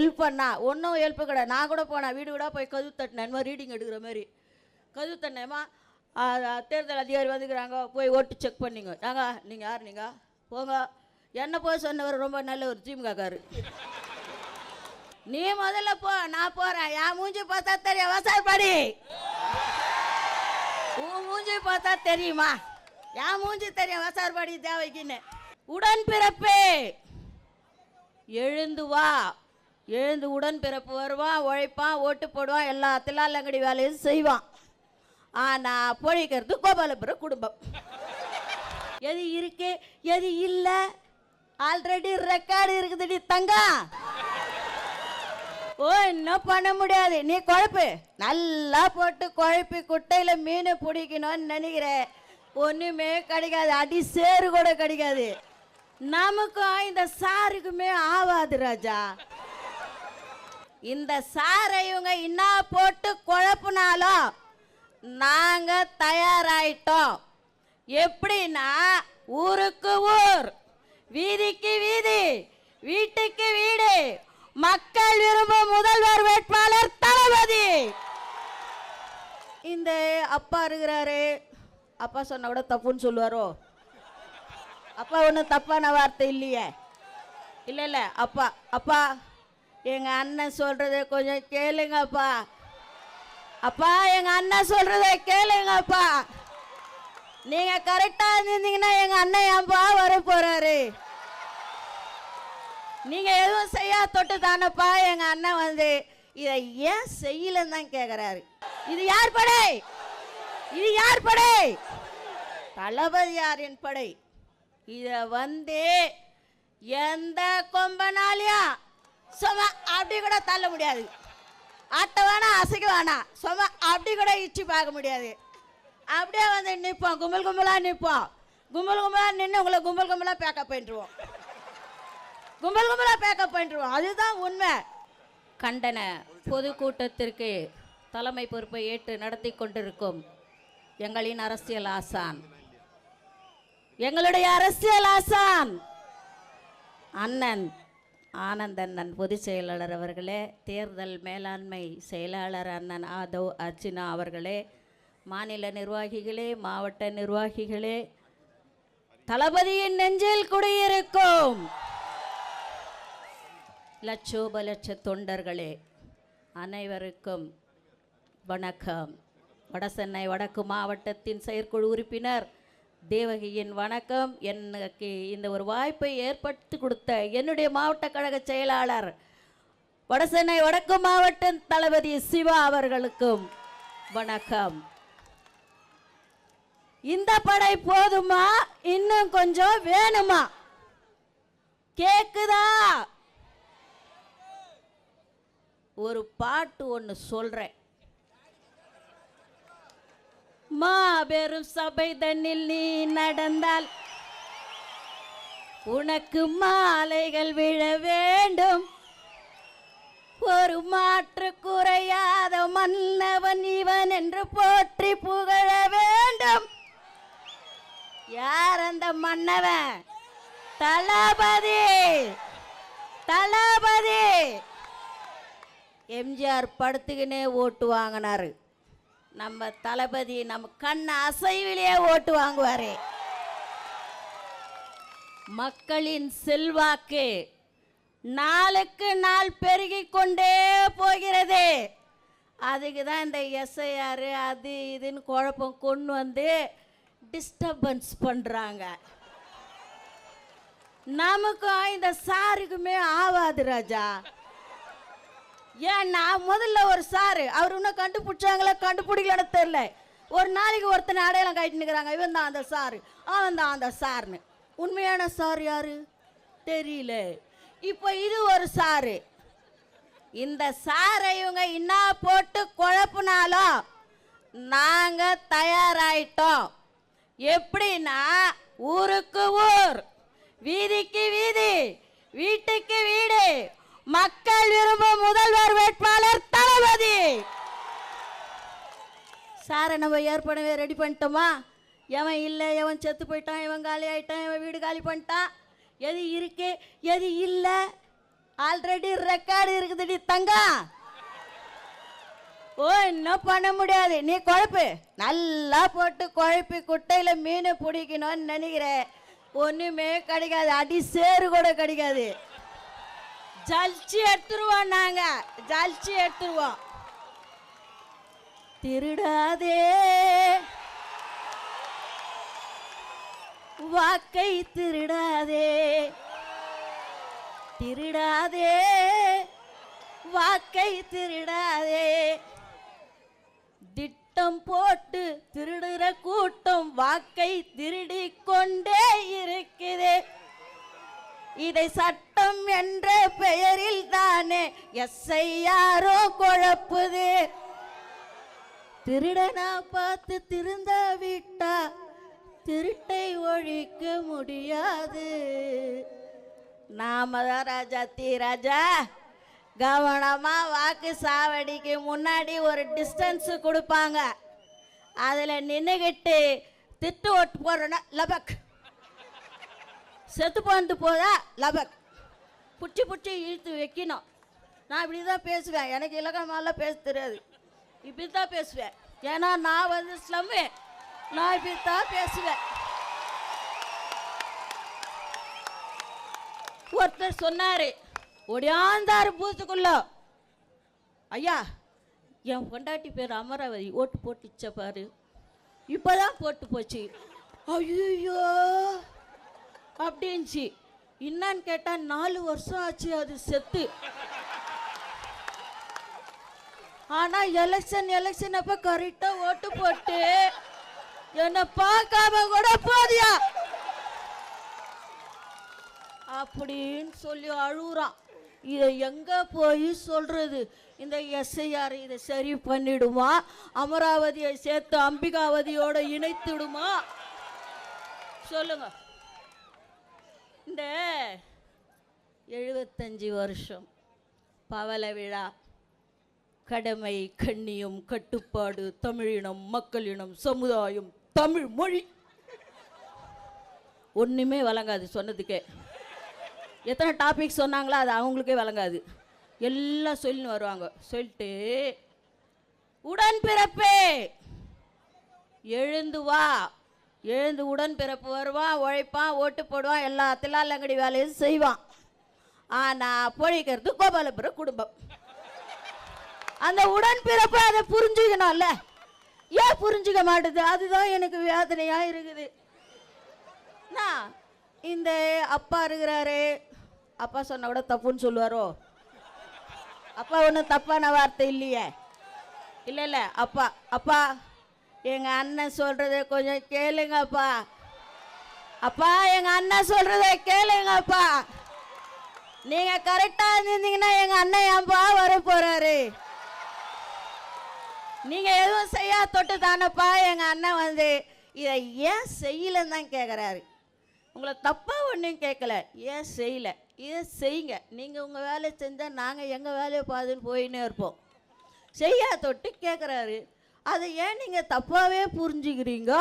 Help பண்ணா. ஒன்றும் help கிடையாது. நான் கூட போனேன் வீடு வீடாக போய் கதவு தட்டினேன். மாதிரி ரீடிங் எடுக்கிற மாதிரி. கதவு தட்டினேம்மா தேர்தல் அதிகாரி வந்துக்கிறாங்க. போய் ஓட்டு செக் பண்ணிங்க. ஏங்க நீங்கள் யார் நீங்கள் போங்க. என்ன போய் சொன்னவர் ரொம்ப நல்ல ஒரு திமுகக்காரு நீ முதல்ல போ நான் போகிறேன் என் மூஞ்சி பார்த்தா தெரியும். விவசாயப்படி உன் மூஞ்சி பார்த்தா தெரியுமா? என் மூஞ்சி தெரியும். விவசாயப்படி தேவைக்குன்னு. உடன் பிறப்பே எழுந்து வா. எழுந்து உடன் பிறப்பு வருவான் உழைப்பான் ஓட்டு போடுவான் எல்லா தில்லாலங்கடி வேலையும் செய்வான். ஆனால் பொழிக்கிறது கோபாலபுரம் குடும்பம். எது இருக்கு எது இல்லை? ஆல்ரெடி ரெக்கார்டு இருக்குதுடி தங்கம் ஓ இன்னும் பண்ண முடியாது. நீ குழப்பு. நல்லா போட்டு குழப்பி குட்டையில் மீன் பிடிக்கணும்னு நினைக்கிறேன். ஒன்றுமே கிடைக்காது. அடி சேறு கூட கிடைக்காது. நமக்கும் இந்த சாருக்குமே ஆவாது ராஜா. இந்த சாரை இவங்க என்ன போட்டு குழப்புனாலும் நாங்கள் தயாராயிட்டோம். எப்படின்னா ஊருக்கு ஊர் வீதிக்கு வீதி வீட்டுக்கு வீடு மக்கள் விரும்பும் முதல்வர் வேட்பாளர் தளபதி. இந்த அப்பா இருக்கிறாரு. அப்பா சொன்ன கூட தப்புன்னு சொல்லுவாரோ? அப்பா ஒன்றும் தப்பான வார்த்தை இல்லையே. இல்லை இல்லை அப்பா அப்பா எங்கள் அண்ணன் சொல்கிறத கொஞ்சம் கேளுங்கப்பா. அப்பா எங்கள் அண்ணன் சொல்கிறத கேளுங்கப்பா. நீங்கள் கரெக்டாக இருந்தீங்கன்னா எங்கள் அண்ணன் ஏன்பா வர போகிறாரு நீங்கள் எதுவும் செய்யா தொட்டு தானப்பா எங்கள் அண்ணன் வந்து. இதை ஏன் செய்யலன்னு தான் கேட்குறாரு இது யார் படை? இது யார் படை? தளபதியாரின் படை? இதை வந்து எந்த கொம்பனாலையும் சும்மா அப்படி கூட தள்ள முடியாது. அட்டை வேணாம் அசைக்க வேணாம் சும்மா அப்படி கூட இச்சு பார்க்க முடியாது. அப்படியே வந்து நிற்போம் கும்பல் கும்பலாக நிற்போம் கும்பல் கும்பலாக நின்று உங்களை கும்பல் கும்பலாக பேக்கப் பண்ணிடுவோம் கும்பல் கும்பலாக பேக்கப் பண்ணிடுவோம் அதுதான் உண்மை. கண்டன பொதுக்கூட்டத்திற்கு தலைமை பொறுப்பை ஏற்று நடத்தி கொண்டிருக்கும் எங்களின் அரசியல் ஆசான். எங்களுடைய அரசியல் ஆசான் அண்ணன் ஆனந்தண்ணன் பொதுச் செயலாளர் அவர்களே தேர்தல் மேலாண்மை செயலாளர் அண்ணன் ஆதவ் அர்ஜுனா அவர்களே மாநில நிர்வாகிகளே மாவட்ட நிர்வாகிகளே தளபதியின் நெஞ்சில் குடியிருக்கும் லட்சோப லட்ச தொண்டர்களே அனைவருக்கும் வணக்கம். வடசென்னை வடக்கு மாவட்டத்தின் செயற்குழு உறுப்பினர் தேவகியின் வணக்கம். எனக்கு இந்த ஒரு வாய்ப்பை ஏற்படுத்தி கொடுத்த என்னுடைய மாவட்ட கழக செயலாளர் வடசென்னை வடக்கு மாவட்ட தளபதி சிவா அவர்களுக்கும் வணக்கம். இந்த படை போதுமா? இன்னும் கொஞ்சம் வேணுமா? கேக்குதா? ஒரு பாட்டு ஒன்று சொல்றேன். மாபெரும் சபை தன்னில் நீ நடந்தால் உனக்கு மாலைகள் விழ வேண்டும். ஒரு மாற்று குறையாத மன்னவன் இவன் என்று போற்றி புகழ வேண்டும். யார் அந்த மன்னவன்? தளபதி! தளபதி! எம்ஜிஆர் படுத்துக்கினே ஓட்டு வாங்கினாரு. நம்ம தளபதி நம்ம கண் அசைவிலேயே ஓட்டு வாங்குவார். மக்களின் செல்வாக்கு நாளுக்கு நாள் பெருகி கொண்டே போகிறது. அதுக்கு தான் இந்த எஸ்ஐஆர் அது இதுன்னு குழப்பம் கொண்டு வந்து டிஸ்டர்பன்ஸ் பண்ணுறாங்க நமக்கும் இந்த சாருக்குமே ஆவாது ராஜா. ஏன்னா முதல்ல ஒரு சாரு அவர் இன்னும் கண்டுபிடிச்சாங்களா கண்டுபிடிக்கலன்னு தெரியல. ஒரு நாளைக்கு ஒருத்தனை அடையாளம் கட்டிட்டு நிற்கிறாங்க இவன் தான் அந்த சாரு அவன் தான் அந்த சார்னு உண்மையான சார் யாரு? தெரியல. இப்போ இது ஒரு சாரு. இந்த சாரை இவங்க என்ன போட்டு குழப்புனாலும் நாங்கள் தயாராயிட்டோம். எப்படின்னா ஊருக்கு ஊர் வீதிக்கு வீதி வீட்டுக்கு வீடு மக்கள் விரும்பும் முதல் வேட்பாளர் தளபதி சாரை நம்ம ஏற்கனவே ரெடி பண்ணிட்டோமா? எவன் இல்லை எவன் செத்து போயிட்டான் எவன் காலி ஆயிட்டான் எவன் வீடு காலி பண்ணிட்டான்? எது இருக்கு எது இல்லை? ஆல்ரெடி ரெக்கார்டு இருக்குதுடி தங்கம் ஓ இன்னும் பண்ண முடியாது. நீ குழப்பு. நல்லா போட்டு குழப்பி குட்டையில் மீன் பிடிக்கணும்னு நினைக்கிறேன். ஒன்றுமே கிடைக்காது. அடி சேறு கூட கிடைக்காது. ஜலிச்சு எடுத்துருவோம் நாங்கள் ஜலிச்சு எடுத்துருவோம். திருடாதே. வாக்கை திருடாதே. திருடாதே. வாக்கை திருடாதே. திட்டம் போட்டு திருடுற கூட்டம் வாக்கை திருடி கொண்டே இருக்குது இதை சட்டம் என்ற பெயரில் தானே எஸ்ஐயாரோ குழப்புது. திருடனா பார்த்து திருந்த விட்டா திருட்டை ஒழிக்க முடியாது. நாம தான் ராஜா தீ ராஜா. கவனமா வாக்கு சாவடிக்கு முன்னாடி ஒரு டிஸ்டன்ஸ் கொடுப்பாங்க. அதில் நின்றுக்கிட்டு திட்டு ஓட்டு போடுறோன்னா லபக். செத்து போந்து போதா லபக். புச்சி புச்சி இழுத்து வைக்கணும். நான் இப்படி தான் பேசுவேன். எனக்கு இலக்கணமாலாம் பேச தெரியாது. இப்படி தான் பேசுவேன். ஏன்னா நான் வந்து ஸ்லம்மு நான் இப்படி தான் பேசுவேன். ஒருத்தர் சொன்னார் ஒடியாந்தார் பூத்துக்குள்ள ஐயா என் பொண்டாட்டி பேர் அமராவதி. ஓட்டு போட்டுச்ச பாரு. இப்போதான் போட்டு போச்சு. ஐயோ அப்படின்ச்சு. என்னன்னு கேட்டால் நாலு வருஷம் ஆச்சு அது செத்து. ஆனா எலெக்ஷன் எலெக்ஷன் அப்ப கரெக்டா ஓட்டு போட்டு என்னை பார்க்காம கூட போதியா? அப்படின்னு சொல்லி அழுகுறான். இதை எங்க போய் சொல்றது? இந்த எஸ்ஐஆர் இதை சரி பண்ணிடுமா? அமராவதியை சேர்த்து அம்பிகாவதியோட இணைத்துடுமா? சொல்லுங்க. இந்த எழுபத்தஞ்சி வருஷம் பவள விழா. கடமை கண்ணியம் கட்டுப்பாடு தமிழினம் மக்களினம் சமுதாயம் தமிழ் மொழி. ஒன்றுமே வழங்காது சொன்னதுக்கே. எத்தனை டாபிக் சொன்னாங்களோ அது அவங்களுக்கே வழங்காது எல்லாம் சொல்லின்னு வருவாங்க. சொல்லிட்டு உடன்பிறப்பே! எழுந்து வா. எழுந்து உடன்பிறப்பு வருவான் உழைப்பான் ஓட்டு போடுவான் எல்லா தில்லாலங்கடி வேலையும் செய்வான். ஆனால் பொழிக்கிறது கோபாலபுர குடும்பம். அந்த உடன்பிறப்பு அதை புரிஞ்சுக்கணும்ல. ஏன் புரிஞ்சுக்க மாட்டுது? அதுதான் எனக்கு வேதனையாக இருக்குது. நான் இந்த அப்பா இருக்கிறாரு. அப்பா சொன்ன கூட தப்புன்னு சொல்லுவாரோ? அப்பா ஒன்றும் தப்பான வார்த்தை இல்லையே. இல்லை இல்லை அப்பா அப்பா எங்கள் அண்ணன் சொல்கிறத கொஞ்சம் கேளுங்கப்பா. அப்பா எங்கள் அண்ணன் சொல்கிறத கேளுங்கப்பா. நீங்கள் கரெக்டாக இருந்தீங்கன்னா எங்கள் அண்ணன் ஏன்பா வர போகிறாரு நீங்கள் எதுவும் செய்யா தொட்டு தானப்பா எங்கள் அண்ணன் வந்து இதை ஏன் செய்யலைன்னு தான் கேட்குறாரு உங்களை தப்பாக ஒன்றும் கேட்கல ஏன் செய்யலை? இதை செய்யுங்க. நீங்கள் உங்கள் வேலையை செஞ்சால் நாங்கள் எங்கள் வேலையை பார்த்துன்னு போயின்னே இருப்போம். செய்யா தொட்டு கேட்குறாரு அதை ஏன் நீங்கள் தப்பாகவே புரிஞ்சுக்கிறீங்க?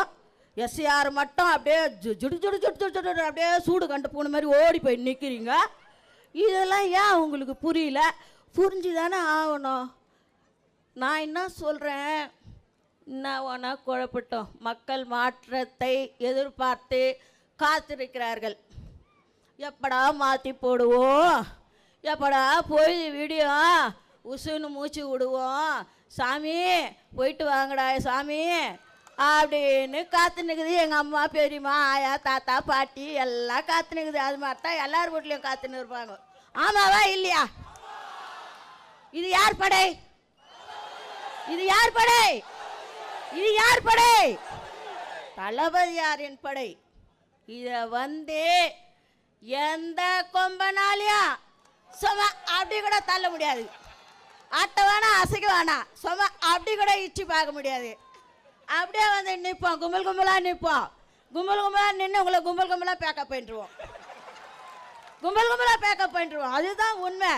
எஸ்ஆர் மட்டும் அப்படியே ஜு- ஜுடு ஜுடு ஜுடு ஜுடு ஜுடு அப்படியே சூடு கண்டு போன மாதிரி ஓடி போய் நிற்கிறீங்க இதெல்லாம் ஏன் உங்களுக்கு புரியல? புரிஞ்சு தானே ஆகணும். நான் என்ன சொல்கிறேன் என்ன ஒன்றா குழப்பட்டோம். மக்கள் மாற்றத்தை எதிர்பார்த்து காத்திருக்கிறார்கள். எப்படா மாற்றி போடுவோம்? எப்படா போய் வீடியோ உசுன்னு மூச்சு விடுவோம்? சாமி போயிட்டு வாங்கடா சாமி. அப்படின்னு காத்துனுக்குது எங்கள் அம்மா பெரியம்மா ஆயா தாத்தா பாட்டி எல்லாம் காத்துனுக்குது அது மாதிரி தான் எல்லார் வீட்லேயும் காத்துன்னு இருப்பாங்க. ஆமாவா இல்லையா? இது யார் படை? இது யார் படை? இது யார் படை? தளபதியாரின் படை? இத வந்து எந்த கொம்பனாலையும் சும்மா அப்படி கூட தள்ள முடியாது. அட்டை வேணாம் அசைக்க வேணாம் சும்மா அப்படி கூட இச்சு பார்க்க முடியாது. அப்படியே வந்து நிற்போம் கும்பல் கும்பலாக நிற்போம் கும்பல் கும்பலாக நின்று உங்களை கும்பல் கும்பலாக பேக்கப் பண்ணிடுவோம் கும்பல் கும்பலாக பேக்கப் பண்ணிடுவோம் அதுதான் உண்மை.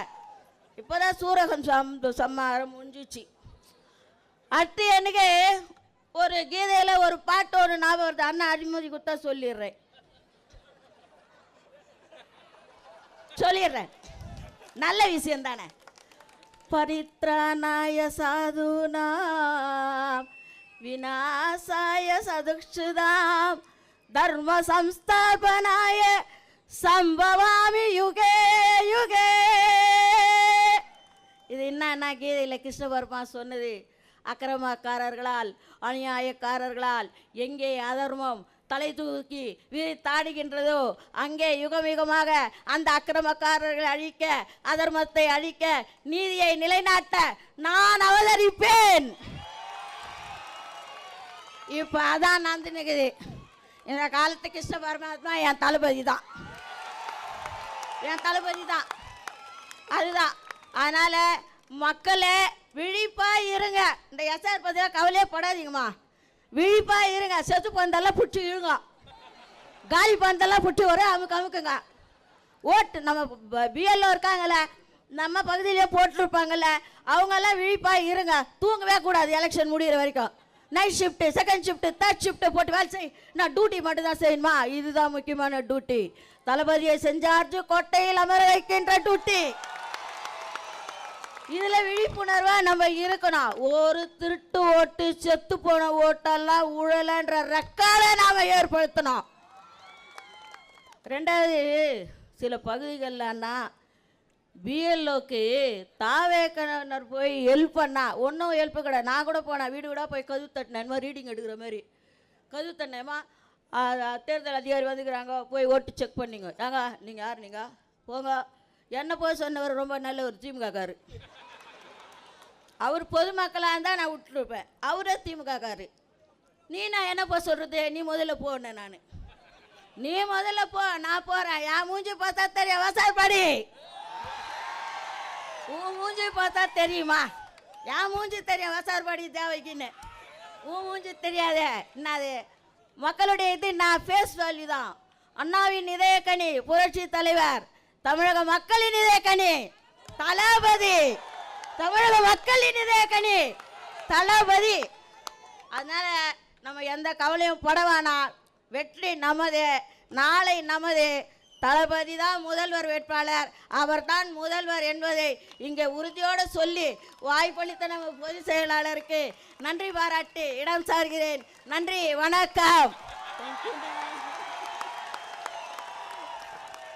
இப்போதான் சூரகம் சம் சம்மாரம் முடிஞ்சிச்சு. அடுத்து எனக்கு ஒரு கீதையில் ஒரு பாட்டு ஒரு ஞாபகம் வருது. அண்ணன் அடிமதி குத்தா சொல்லிடுறேன். சொல்லிடுறேன். நல்ல விஷயம் தானே? பரித்ராணாய சாதுனாம் விநாசாய சதுக்ஷுதாம் தர்ம சம்ஸ்தாபனாய சம்பவாமி யுகே யுகே. இது என்ன கீதையில் கிருஷ்ண சொன்னது? அக்கிரமக்காரர்களால் அநியாயக்காரர்களால் எங்கே அதர்மம் தலை தூக்கி விரித்தாடுகின்றதோ அங்கே யுகம் யுகமாக அந்த அக்கிரமக்காரர்களை அழிக்க அதர்மத்தை அழிக்க நீதியை நிலைநாட்ட நான் அவதரிப்பேன். இப்போ அதான் நந்தினிக்குது இந்த காலத்து கிருஷ்ண பரமாத்மா என் தளபதி தான். என் தளபதி தான். அதுதான். அதனால் மக்களே விழிப்பாக இருங்க. இந்த எஸ்ஆர் பத்தியா கவலையே படாதீங்கம்மா. விழிப்பாக இருங்க. செத்து பந்தெல்லாம் பிடிச்சி இழுங்க. காலி பந்தெல்லாம் பிடிச்சி வர அமுக்கு அமுக்குங்க. ஓட்டு நம்ம பிஎல்ஓ இருக்காங்கல்ல நம்ம பகுதியிலே போட்டிருப்பாங்கல்ல அவங்கெல்லாம் விழிப்பாக இருங்க. தூங்கவே கூடாது எலெக்ஷன் முடிகிற வரைக்கும். Night shift second shift third shift போட்டு வேலை செய். நான் டியூட்டி மட்டும் தான் செய்யணுமா? இதுதான் முக்கியமான டியூட்டி தளபதியை செஞ்சார்ஜு கோட்டையில் அமர வைக்கின்ற டியூட்டி இதுல விழிப்புணர்வா நம்ம இருக்கணும். ஒரு திருட்டு ஓட்டு செத்து போன ஓட்டெல்லாம் உழலன்ற ரெக்கார்டை நாம ஏற்படுத்தணும். ரெண்டாவது சில பகுதிகள்லன்னா பிஎல்ஓக்கு தாவேக்கனர் போய் ஹெல்ப் பண்ணா ஒன்றும் ஹெல்ப் கிடையாது நான் கூட போனேன் வீடு கூட போய் கதவு தட்டினேன். மாதிரி ரீடிங் எடுக்கிற மாதிரி. கதவு தட்டினேமா தேர்தல் அதிகாரி வந்துக்கிறாங்க போய் ஓட்டு செக் பண்ணிங்க நாங்கள் நீங்கள் யார் நீங்கள் போங்க. என்ன போய் சொன்னவர் ரொம்ப நல்ல ஒரு திமுகக்காரு. அவர் பொதுமக்களாக இருந்தால் நான் விட்டுருப்பேன். அவரே திமுகக்காரு. நீ நான் என்ன போய் சொல்கிறது நீ முதல்ல போனேன் நான். நீ முதல்ல போ நான் போகிறேன் என் மூஞ்சி பார்த்தா தெரியும்? வசாப்பாடி உன் மூஞ்சி பார்த்தா தெரியுமா? என் மூஞ்சி தெரியும் வசார்பாடி தேவைக்குன்னு. உன் மூஞ்சி தெரியாதே. என்னது? மக்களுடைய இது நான் ஃபேஸ் வேல்யூ தான். அண்ணாவின் இதயக்கனி புரட்சி தலைவர். தமிழக மக்களின் இதயக்கனி தளபதி. தமிழக மக்களின் இதயக்கனி தளபதி. அதனால நம்ம எந்த கவலையும் பட வேணாம். வெற்றி நமது நாளை நமது. தளபதி தான் முதல்வர் வேட்பாளர். அவர்தான் முதல்வர் என்பதை இங்கே உறுதியோடு சொல்லி வாய்ப்பளித்த நம்ம பொதுச் செயலாளருக்கு நன்றி பாராட்டி இடம் சார்கிறேன். நன்றி வணக்கம்.